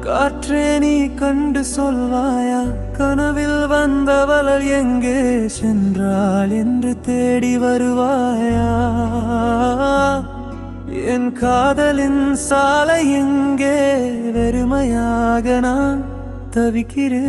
காற்றே நீ கண்டு சொல்வாயா? கனவில் வந்தவள் எங்கே சென்றாள் என்று தேடி வருவாயா? என் காதலின் சாலை எங்கே? வெறுமையாக நான் தவிக்கிறேன்.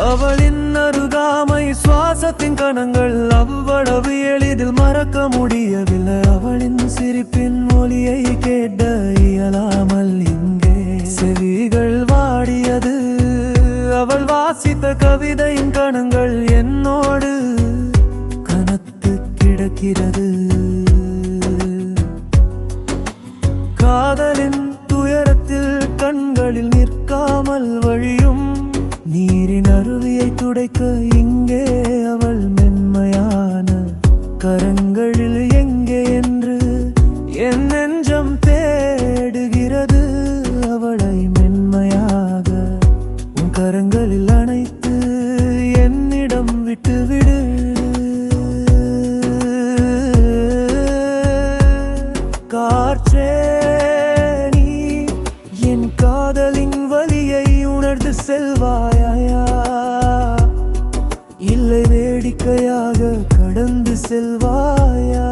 அவளின் அருகாமை சுவாசத்தின் கணங்கள் அவ்வளவு எளிதில் மறக்க முடியவில்லை. அவளின் சிரிப்பின் மொழியை கேட்ட இயலாமல் இங்கே செவிகள் வாடியது. அவள் வாசித்த கவிதையின் கணங்கள் என்னோடு கனத்து கிடக்கிறது. காதலின் துயரத்தில் கண்களில் நிற்காமல் வழியும் நீரின் அருவியை துடைக்க இங்கே கரங்களில் எங்கே என்று என் நெஞ்சம் தேடுகிறது. அவளை மென்மையாக உன் கரங்களில் அணைத்து என்னிடம் விட்டுவிடு. காற்றே நீ என் காதலின் வலியை உணர்ந்து செல்வாயா இல்லை வேடிக்கையா செல்வாயா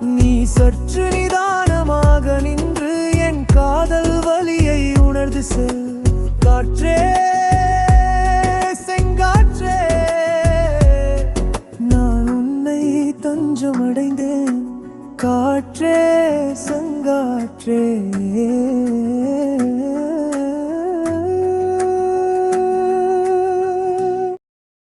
நீ சற்று நிதானமாக நின்று என் காதல் வலியை உணர்ந்து செல். காற்றே செங்காற்றே. நான் உன்னை தஞ்சமடைந்தேன். காற்றே செங்காற்றே.